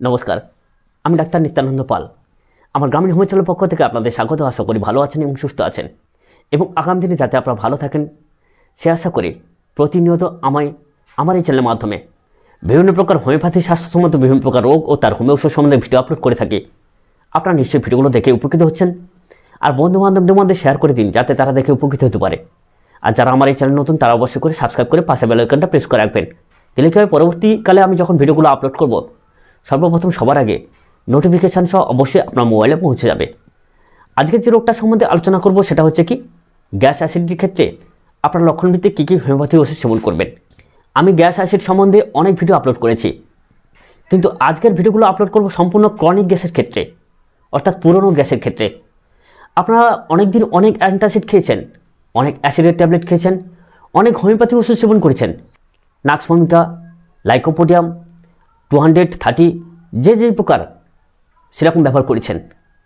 নমস্কার, আমি ডাক্তার নিত্যানন্দ পাল। আমার গ্রামীণ হোমিওপ্যাথির পক্ষ থেকে আপনাদের স্বাগত। আশা করি ভালো আছেন এবং সুস্থ আছেন। এবং আগামী দিনে যাতে আপনারা ভালো থাকেন, সে আশা করি প্রতিনিয়ত আমায়, আমার এই চ্যানেলের মাধ্যমে বিভিন্ন প্রকার হোমিওপ্যাথি, স্বাস্থ্য সম্বন্ধে বিভিন্ন প্রকার রোগ ও তার হোমিও ওষুধ সম্বন্ধে ভিডিও আপলোড করে থাকি। আপনারা নিশ্চয়ই ভিডিওগুলো দেখে উপকৃত হচ্ছেন। আর বন্ধু বান্ধবদের মধ্যে শেয়ার করে দিন, যাতে তারা দেখে উপকৃত হতে পারে। আর যারা আমার এই চ্যানেল নতুন, তারা অবশ্যই করে সাবস্ক্রাইব করে পাশে বেল আইকনটা প্রেস করে রাখবেন। তাহলে কী হবে পরবর্তীকালে আমি যখন ভিডিওগুলো আপলোড করব সর্বপ্রথম সবার আগে নোটিফিকেশান সহ অবশ্যই আপনার মোবাইলে পৌঁছে যাবে। আজকের যে রোগটা সম্বন্ধে আলোচনা করব সেটা হচ্ছে কি গ্যাস অ্যাসিডিটির ক্ষেত্রে আপনার লক্ষণভিত্তিক কী কী হোমিওপ্যাথি ওষুধ সেবন করবেন। আমি গ্যাস অ্যাসিড সম্বন্ধে অনেক ভিডিও আপলোড করেছি। কিন্তু আজকের ভিডিওগুলো আপলোড করব সম্পূর্ণ ক্রনিক গ্যাসের ক্ষেত্রে, অর্থাৎ পুরনো গ্যাসের ক্ষেত্রে। আপনারা অনেক দিন অনেক অ্যান্টাসিড খেয়েছেন, অনেক অ্যাসিডের ট্যাবলেট খেয়েছেন, অনেক হোমিওপ্যাথি ওষুধ সেবন করেছেন। Nux vomica lycopodium two hundred thirty যে যে প্রকার সেরকম ব্যবহার করেছেন,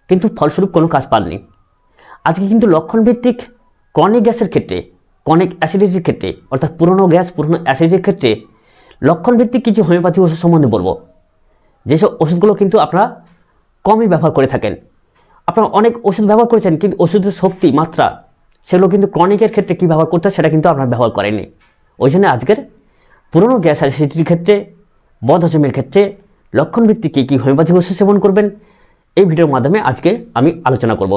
কিন্তু ফলস্বরূপ কোনো কাজ পাননি। আজকে কিন্তু লক্ষণভিত্তিক কনিক গ্যাসের ক্ষেত্রে কনিক অ্যাসিডিটির ক্ষেত্রে, অর্থাৎ পুরনো গ্যাস, পুরনো অ্যাসিডিটির ক্ষেত্রে লক্ষণভিত্তিক কিছু হোমিওপ্যাথি ওষুধ সম্বন্ধে বলব। যেসব ওষুধগুলো কিন্তু আপনারা কমই ব্যবহার করে থাকেন। আপনারা অনেক ওষুধ ব্যবহার করেছেন, কিন্তু ওষুধের শক্তি, মাত্রা, সেগুলো কিন্তু ক্রনিকের ক্ষেত্রে কী ব্যবহার করতে সেটা কিন্তু আপনারা ব্যবহার করেননি। ওই জন্য আজকের পুরনো গ্যাস অ্যাসিডিটির ক্ষেত্রে বদহজমের ক্ষেত্রে লক্ষণভিত্তিক কী কী হোমিওপ্যাথিক ওষুধ সেবন করবেন? এই ভিডিওর মাধ্যমে আজকে আমি আলোচনা করব।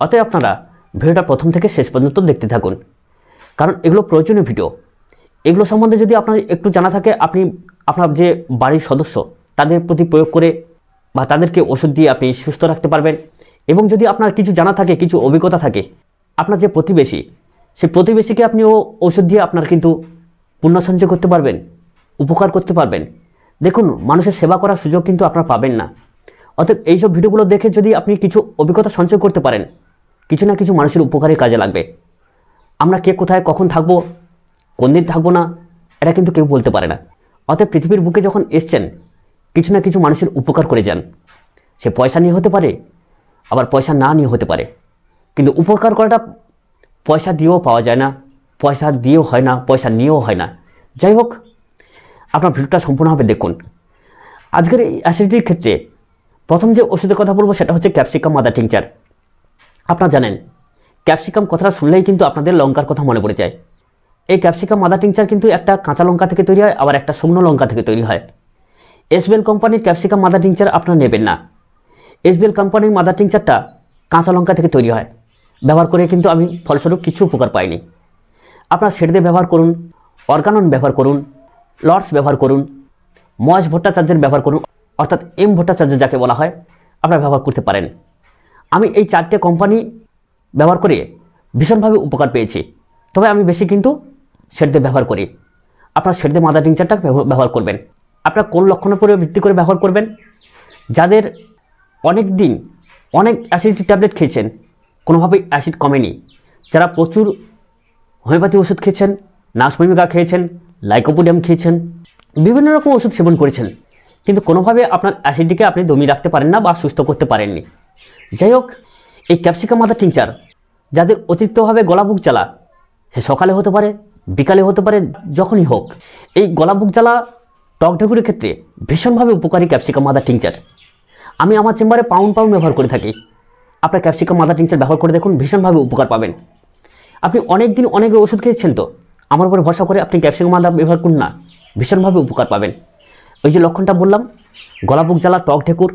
অতএব আপনারা ভিডিওটা প্রথম থেকে শেষ পর্যন্ত দেখতে থাকুন। কারণ এগুলো প্রয়োজনীয় ভিডিও। এগুলো সম্বন্ধে যদি আপনার একটু জানা থাকে, আপনি আপনার যে বাড়ির সদস্য, তাদের প্রতি প্রয়োগ করে বা তাদেরকে ওষুধ দিয়ে আপনি সুস্থ রাখতে পারবেন এবং যদি আপনার কিছু জানা থাকে, কিছু অভিজ্ঞতা থাকে, আপনার যে প্রতিবেশী, সেই প্রতিবেশীকে আপনি ও ওষুধ দিয়ে আপনার কিন্তু পুণ্য সঞ্চয় করতে পারবেন, উপকার করতে পারবেন। দেখুন, মানুষের সেবা করার সুযোগ কিন্তু আপনারা পাবেন না। অতএব এইসব ভিডিওগুলো দেখে যদি আপনি কিছু অভিজ্ঞতা সঞ্চয় করতে পারেন, কিছু না কিছু মানুষের উপকারে কাজে লাগবে। আমরা কে কোথায়, কখন থাকব, কোন দিন থাকব না, এটা কিন্তু কেউ বলতে পারে না। অতএব পৃথিবীর বুকে যখন এসছেন, কিছু না কিছু মানুষের উপকার করে যান। সে পয়সা নিয়ে হতে পারে, আবার পয়সা না নিয়ে হতে পারে। কিন্তু উপকার করাটা পয়সা দিয়েও পাওয়া যায় না, পয়সা দিয়েও হয় না, পয়সা নিয়েও হয় না। যাই হোক আপনার ভিডিওটা সম্পূর্ণভাবে দেখুন। আজকের এই অ্যাসিডিটির ক্ষেত্রে প্রথম যে ওষুধের কথা বলব সেটা হচ্ছে ক্যাপসিকাম মাদার টিংচার আপনারা জানেন ক্যাপসিকাম কথাটা শুনলেই কিন্তু আপনাদের লঙ্কার কথা মনে পড়ে যায়। এই ক্যাপসিকাম মাদার টিংচার কিন্তু একটা কাঁচা লঙ্কা থেকে তৈরি হয়, আবার একটা শুকনো লঙ্কা থেকে তৈরি হয়। এসবিএল কোম্পানির ক্যাপসিকাম মাদার টিংচার আপনারা নেবেন না। এসবিএল কোম্পানির মাদার টিংচারটা কাঁচা লঙ্কা থেকে তৈরি হয়। ব্যবহার করে কিন্তু আমি ফলস্বরূপ কিছু উপকার পাইনি। আপনারা সেট দিয়ে ব্যবহার করুন অর্গানন ব্যবহার করুন লর্ডস ব্যবহার করুন, মহেশ ভট্টাচার্যের ব্যবহার করুন, অর্থাৎ এম ভট্টাচার্য যাকে বলা হয়, আপনারা ব্যবহার করতে পারেন। আমি এই চারটে কোম্পানি ব্যবহার করে ভীষণভাবে উপকার পেয়েছি। তবে আমি বেশি কিন্তু দিয়ে ব্যবহার করি। আপনার দিয়ে মাদার টিংচারটা ব্যবহার- করবেন। আপনার কোন লক্ষণের উপরে ভিত্তি করে ব্যবহার করবেন? যাদের অনেক দিন অনেক অ্যাসিডিটি ট্যাবলেট খেয়েছেন, কোনোভাবেই অ্যাসিড কমেনি, যারা প্রচুর হোমিওপ্যাথি ওষুধ খেয়েছেন নাসভূমিকা খেয়েছেন লাইকোপোডিয়াম খেয়েছেন। বিভিন্ন রকম ওষুধ সেবন করেছেন। কিন্তু কোনোভাবে আপনার অ্যাসিডটিকে আপনি দমিয়ে রাখতে পারেন না বা সুস্থ করতে পারেননি। যাই হোক, এই ক্যাপসিকাম মাদার টিংচার, যাদের অতিরিক্তভাবে গলা বুক জ্বালা, সে সকালে হতে পারে, বিকালে হতে পারে, যখনই হোক, এই গলা বুক জ্বালা টক ঢেকুরের ক্ষেত্রে ভীষণভাবে উপকারী ক্যাপসিকাম মাদার টিংচার। আমি আমার চেম্বারে পাউন্ড পাউন্ড ব্যবহার করে থাকি। আপনার ক্যাপসিকাম মাদার টিংচার ব্যবহার করে দেখুন, ভীষণভাবে উপকার পাবেন। আপনি অনেক দিন অনেক ওষুধ খেয়েছেন তো? আমার উপরে ভরসা করে আপনি ক্যাপসিকাম মাদা ব্যবহার করুন না। ভীষণভাবে উপকার পাবেন। ওই যে লক্ষণটা বললাম, গলা বুক জ্বালা টক ঢেকুর।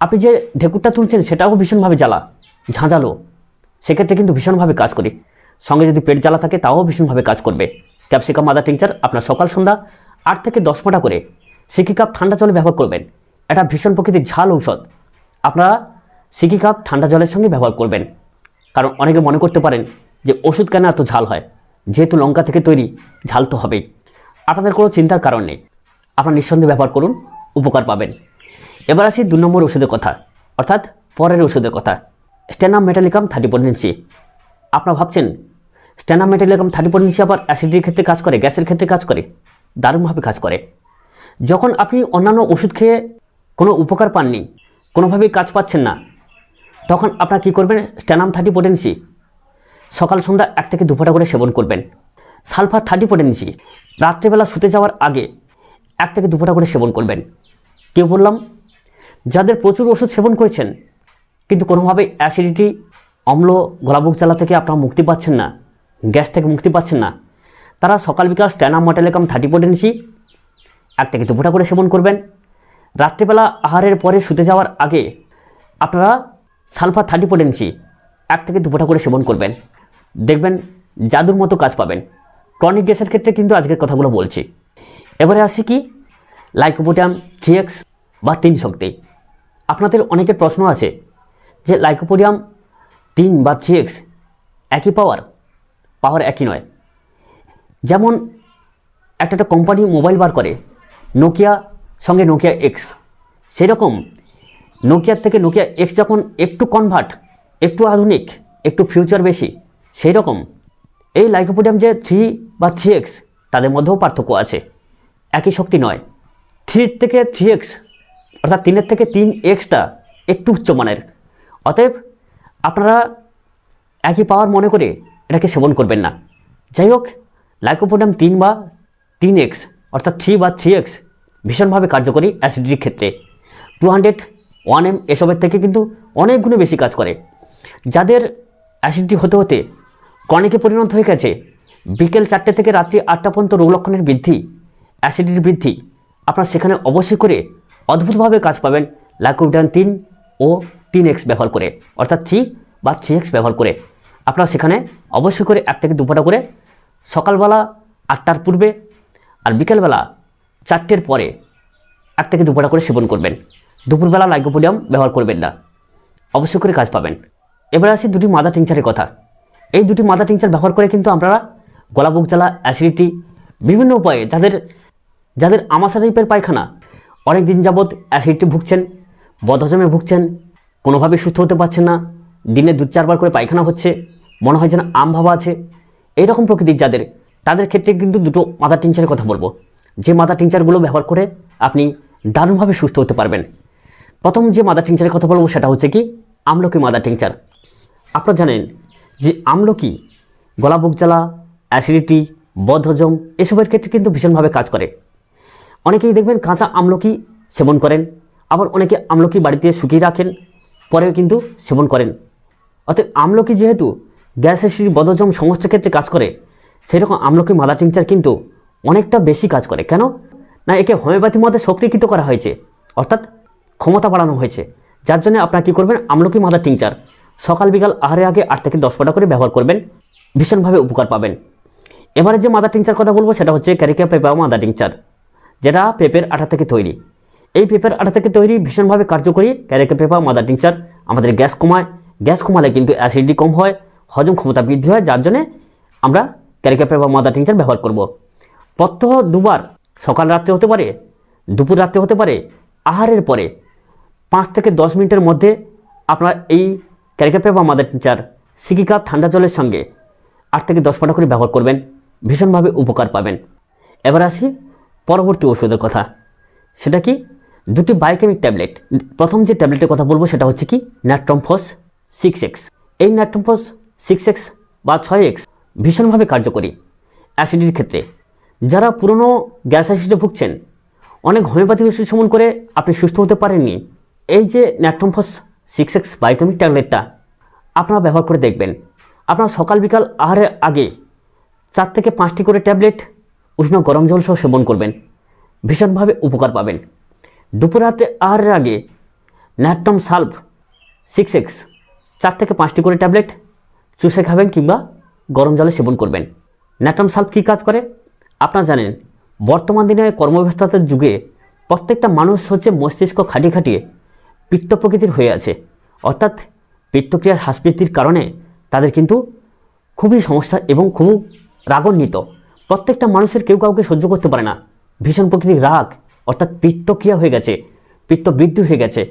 আপনি যে ঢেকুরটা তুলছেন সেটাও ভীষণভাবে জ্বালা, ঝাঁঝালো। সেক্ষেত্রে কিন্তু ভীষণভাবে কাজ করি। সঙ্গে যদি পেট জ্বালা থাকে, তাও ভীষণভাবে কাজ করবে। ক্যাপসিকাম মাদা টিংচার আপনার সকাল সন্ধ্যা আট থেকে দশ ফোঁটা করে সিকি কাপ ঠান্ডা জলে ব্যবহার করবেন। এটা ভীষণ প্রকৃতির ঝাল ঔষধ। আপনারা সিকি কাপ ঠান্ডা জলের সঙ্গে ব্যবহার করবেন। কারণ অনেকে মনে করতে পারেন যে ওষুধ কেন এত ঝাল হয়? যেহেতু লঙ্কা থেকে তৈরি, ঝাল তো হবেই। আপনাদের কোনো চিন্তার কারণ নেই। আপনার নিঃসন্দেহে ব্যবহার করুন, উপকার পাবেন। এবার আসি দু নম্বর ওষুধের কথা, অর্থাৎ পরের ওষুধের কথা। স্ট্যানাম মেটালিকাম থার্টি পটেন্সি আপনারা ভাবছেন স্ট্যানাম মেটালিকাম থার্টি পটেন্সি আবার অ্যাসিডির ক্ষেত্রে কাজ করে, গ্যাসের ক্ষেত্রে কাজ করে? দারুণভাবে কাজ করে। যখন আপনি অন্যান্য ওষুধ খেয়ে কোনো উপকার পাননি, কোনোভাবেই কাজ পাচ্ছেন না, তখন আপনারা কী করবেন? স্ট্যানাম থার্টি পোটেন্সি সকাল সন্ধ্যা এক থেকে দুফোটা করে সেবন করবেন। সালফার থার্টি পোটেন্সি রাত্রেবেলা শুতে যাওয়ার আগে এক থেকে দুফোটা করে সেবন করবেন। কেউ বললাম, যাদের প্রচুর ওষুধ সেবন করেছেন, কিন্তু কোনোভাবে অ্যাসিডিটি অম্ল, গলাবুক জ্বালা থেকে আপনারা মুক্তি পাচ্ছেন না, গ্যাস থেকে মুক্তি পাচ্ছেন না, তারা সকাল বিকাল স্ট্যানাম মটেলেকাম থার্টি পোটেন্সি এক থেকে দু ফোঁটা করে সেবন করবেন। রাত্রিবেলা আহারের পরে শুতে যাওয়ার আগে আপনারা সালফার থার্টি পোটেন্সি এক থেকে দু ফোঁটা করে সেবন করবেন। দেখবেন জাদুর মতো কাজ পাবেন। ক্রনিক গ্যাসের ক্ষেত্রে কিন্তু আজকের কথাগুলো বলছি। এবারে আসি কি? লাইকোপোটাম জিএক্স বা তিন শক্তি। আপনাদের অনেকের প্রশ্ন আছে যে লাইকোপোডিয়াম তিন বা জিএক্স একই পাওয়ার পাওয়ার একই নয়। যেমন একটা একটা কোম্পানি মোবাইল বার করে নোকিয়া সঙ্গে নোকিয়া এক্স সেরকম নোকিয়ার থেকে নোকিয়া এক্স যখন একটু কনভার্ট একটু আধুনিক, একটু ফিউচার বেশি সেই রকম এই লাইকোপোডিয়াম যে থ্রি বা থ্রি এক্স তাদের মধ্যেও পার্থক্য আছে। একই শক্তি নয়। থ্রি থেকে থ্রি এক্স অর্থাৎ তিনের থেকে তিন এক্সটা একটু উচ্চমানের অতএব আপনারা একই পাওয়ার মনে করে এটাকে সেবন করবেন না। যাই হোক, লাইকোপোডিয়াম তিন বা তিন এক্স অর্থাৎ থ্রি বা থ্রি এক্স ভীষণভাবে কার্যকরী অ্যাসিডিটির ক্ষেত্রে। টু হান্ড্রেড ওয়ান এম এসবের থেকে কিন্তু অনেক বেশি কাজ করে। যাদের অ্যাসিডিটি হতে হতে কনেকে পরিণত হয়ে গেছে। বিকেল চারটে থেকে রাত্রি আটটা পর্যন্ত রোগ লক্ষণের বৃদ্ধি অ্যাসিডিটির বৃদ্ধি। আপনারা সেখানে অবশ্যই করে অদ্ভুতভাবে কাজ পাবেন লাইকোডিয়ান তিন ও তিন এক্স ব্যবহার করে, অর্থাৎ থ্রি বা থ্রি এক্স ব্যবহার করে। আপনারা সেখানে অবশ্যই করে এক থেকে দুপুরটা করে সকালবেলা আটটার পূর্বে আর বিকেলবেলা চারটের পরে এক থেকে দুপুরটা করে সেবন করবেন। দুপুরবেলা লাইকোপোডিয়াম ব্যবহার করবেন না। অবশ্যই করে কাজ পাবেন। এবার আসি দুটি মাদা টিংচারের কথা। এই দুটি মাদা টিংচার ব্যবহার করে কিন্তু আপনারা গলা, বুক জ্বালা অ্যাসিডিটি বিভিন্ন উপায়ে যাদের যাদের আমাশা টাইপের পায়খানা অনেক দিন যাবৎ অ্যাসিডিটি ভুগছেন, বদহজমে ভুগছেন কোনোভাবে সুস্থ হতে পারছেন না, দিনে দু চারবার করে পায়খানা হচ্ছে, মনে হয় যেন আম ভাবা আছে, এইরকম প্রকৃতির যাদের, তাদের ক্ষেত্রে কিন্তু দুটো মাদা টিংচারের কথা বলব। যে মাদা টিংচারগুলো ব্যবহার করে আপনি দারুণভাবে সুস্থ হতে পারবেন। প্রথম যে মাদা টিংচারের কথা বলব সেটা হচ্ছে কি, আমলকি মাদা টিংচার আপনারা জানেন যে আমলকি গলা বুক জ্বালা অ্যাসিডিটি বদহজম, এসবের ক্ষেত্রে কিন্তু ভীষণভাবে কাজ করে। অনেকেই দেখবেন কাঁচা আমলকি সেবন করেন, আবার অনেকে আমলকি বাড়িতে শুকিয়ে রাখেন পরে কিন্তু সেবন করেন। অতএব আমলকি যেহেতু গ্যাস অ্যাসিড বদহজম সমস্ত ক্ষেত্রে কাজ করে, সেরকম আমলকি মাদা টিংচার কিন্তু অনেকটা বেশি কাজ করে। কেন? না, একে হোমিওপ্যাথির মধ্যে শক্তিকৃত করা হয়েছে, অর্থাৎ ক্ষমতা বাড়ানো হয়েছে। যার জন্য আপনারা কী করবেন? আমলকি মাদা টিংচার। সকাল বিকাল আহারের আগে আট থেকে দশ ফোঁটা করে ব্যবহার করবেন। ভীষণভাবে উপকার পাবেন। এবারে যে মাদা টিংচার কথা বলব, সেটা হচ্ছে ক্যারিকা পেপা মাদা টিংচার যেটা পেঁপের আঠা থেকে তৈরি। এই পেঁপের আঠা থেকে তৈরি ভীষণভাবে কার্যকরী ক্যারিকা পেপা মাদা টিংচার আমাদের গ্যাস কমায়। গ্যাস কমালে কিন্তু অ্যাসিডিটি কম হয়, হজম ক্ষমতা বৃদ্ধি হয়, যার জন্যে আমরা ক্যারিকা পেপা মাদা টিংচার ব্যবহার করব। প্রত্যহ দুবার সকাল রাত্রে হতে পারে, দুপুর রাত্রে হতে পারে, আহারের পরে পাঁচ থেকে দশ মিনিটের মধ্যে আপনার এই ক্যারিকাপে বা মাদার টিচার সিকি কাপ ঠান্ডা জলের সঙ্গে আট থেকে দশ ফোঁটা করে ব্যবহার করবেন, ভীষণভাবে উপকার পাবেন। এবার আসি পরবর্তী ওষুধের কথা। সেটা কি? দুটি বায়োকেমিক ট্যাবলেট। প্রথম যে ট্যাবলেটের কথা বলব সেটা হচ্ছে কি? Natrum phos six X. এই ন্যাট্রমফস সিক্স এক্স বা ছয় এক্স ভীষণভাবে কার্যকরী অ্যাসিডির ক্ষেত্রে। যারা পুরনো গ্যাস অ্যাসিডে ভুগছেন, অনেক হোমিওপ্যাথি ওষুধ সেবন করে আপনি সুস্থ হতে পারেননি। এই যে natrum phos six X biochemic ট্যাবলেটটা আপনারা ব্যবহার করে দেখবেন। আপনারা সকাল, বিকাল, আহারের আগে চার থেকে পাঁচটি করে ট্যাবলেট উষ্ণ গরম জল সহ সেবন করবেন। ভীষণভাবে উপকার পাবেন। দুপুর রাতে আহারের আগে ন্যাট্রম সালভ সিক্স এক্স চার থেকে পাঁচটি করে ট্যাবলেট চুষে খাবেন কিংবা গরম জলে সেবন করবেন। ন্যাট্রম সালভ কী কাজ করে? আপনারা জানেন, বর্তমান দিনে কর্মব্যস্ততার যুগে প্রত্যেকটা মানুষ হচ্ছে মস্তিষ্ক খাটিয়ে খাটিয়ে পিত্ত প্রকৃতির হয়ে আছে। অর্থাৎ পিত্তক্রিয়ার হ্রাস বৃদ্ধির কারণে তাদের কিন্তু খুবই সমস্যা এবং খুব রাগান্বিত। প্রত্যেকটা মানুষের কেউ কাউকে সহ্য করতে পারে না। ভীষণ প্রকৃতির রাগ, অর্থাৎ পিত্তক্রিয়া হয়ে গেছে পিত্ত বৃদ্ধি হয়ে গেছে।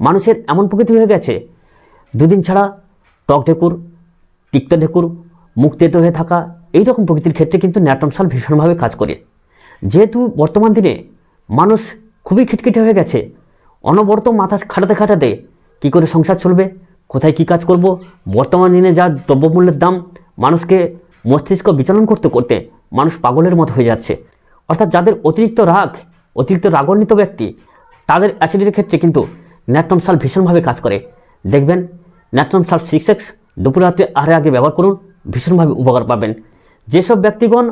মানুষের এমন প্রকৃতি হয়ে গেছে, দুদিন ছাড়া টক ঢেকুর, তিক্ত ঢেকুর মুখ তেতো হয়ে থাকা এই রকম প্রকৃতির ক্ষেত্রে কিন্তু ন্যাট্রমসাল ভীষণভাবে কাজ করে। যেহেতু বর্তমান দিনে মানুষ খুবই খিটখিটে হয়ে গেছে অনবরত মাথা খাটাতে খাটাতে কী করে সংসার চলবে? কোথায় কী কাজ করব? বর্তমান দিনে যা দ্রব্যমূল্যের দাম, মানুষকে মস্তিষ্ক বিচলন করতে করতে মানুষ পাগলের মতো হয়ে যাচ্ছে। অর্থাৎ যাদের অতিরিক্ত রাগ, অতিরিক্ত রাগান্বিত ব্যক্তি, তাদের অ্যাসিডির ক্ষেত্রে কিন্তু ন্যাট্রম সাল ভীষণভাবে কাজ করে। দেখবেন ন্যাট্রম সাল সিক্স এক্স দুপুর রাত্রে আরে আগে ব্যবহার করুন, ভীষণভাবে উপকার পাবেন। যেসব ব্যক্তিগণ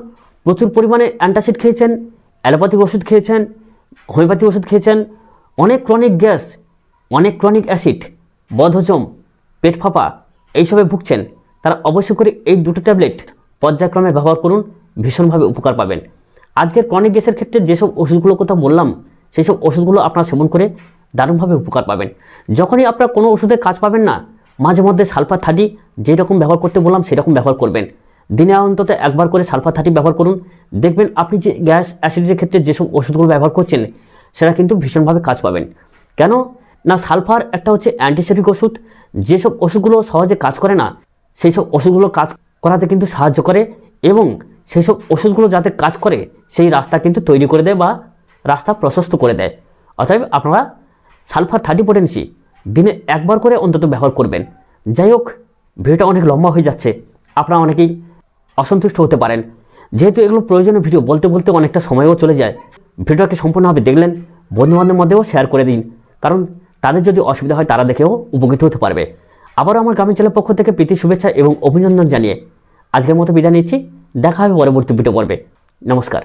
প্রচুর পরিমাণে অ্যান্টাসিড খেয়েছেন, অ্যালোপ্যাথিক ওষুধ খেয়েছেন হোমিওপ্যাথি ওষুধ খেয়েছেন অনেক ক্রনিক গ্যাস অনেক ক্রনিক অ্যাসিড বদহজম, পেট ফাঁপা এইসবে ভুগছেন, তারা অবশ্যই করে এই দুটো ট্যাবলেট পর্যায়ক্রমে ব্যবহার করুন, ভীষণভাবে উপকার পাবেন। আজকের ক্রনিক গ্যাসের ক্ষেত্রে যেসব ওষুধগুলোর কথা বললাম সেই সব ওষুধগুলো আপনারা সেবন করে দারুণভাবে উপকার পাবেন। যখনই আপনারা কোনো ওষুধের কাজ পাবেন না, মাঝে মধ্যে সালফার থার্টি যেরকম ব্যবহার করতে বললাম, সেরকম ব্যবহার করবেন। দিনে অন্তত একবার করে সালফার থার্টি ব্যবহার করুন। দেখবেন আপনি যে গ্যাস অ্যাসিডের ক্ষেত্রে যেসব ওষুধগুলো ব্যবহার করছেন সেটা কিন্তু ভীষণভাবে কাজ পাবেন। কেন? না, সালফার একটা হচ্ছে অ্যান্টিসেপ্টিক ওষুধ। যেসব ওষুধগুলো সহজে কাজ করে না সেই সব ওষুধগুলো কাজ করাতে কিন্তু সাহায্য করে এবং সেই সব ওষুধগুলো যাতে কাজ করে, সেই রাস্তা কিন্তু তৈরি করে দেয় বা রাস্তা প্রশস্ত করে দেয়। অতএব আপনারা সালফার থার্টি পোটেন্সি দিনে একবার করে অন্তত ব্যবহার করবেন। যাই হোক, ভিডিওটা অনেক লম্বা হয়ে যাচ্ছে। আপনারা অনেকেই অসন্তুষ্ট হতে পারেন। যেহেতু এগুলো প্রয়োজনীয় ভিডিও, বলতে বলতে অনেকটা সময়ও চলে যায়। ভিডিওটাকে সম্পূর্ণভাবে দেখলেন, বন্ধুবান্ধবের মধ্যেও শেয়ার করে দিন। কারণ তাদের যদি অসুবিধা হয়, তারা দেখেও উপকৃত হতে পারবে। আবারও আমার গ্রামীণ চ্যানেলের পক্ষ থেকে প্রীতি শুভেচ্ছা এবং অভিনন্দন জানিয়ে আজকের মতো বিদায় নিচ্ছি। দেখা হবে পরবর্তী ভিডিও পর্বে। নমস্কার।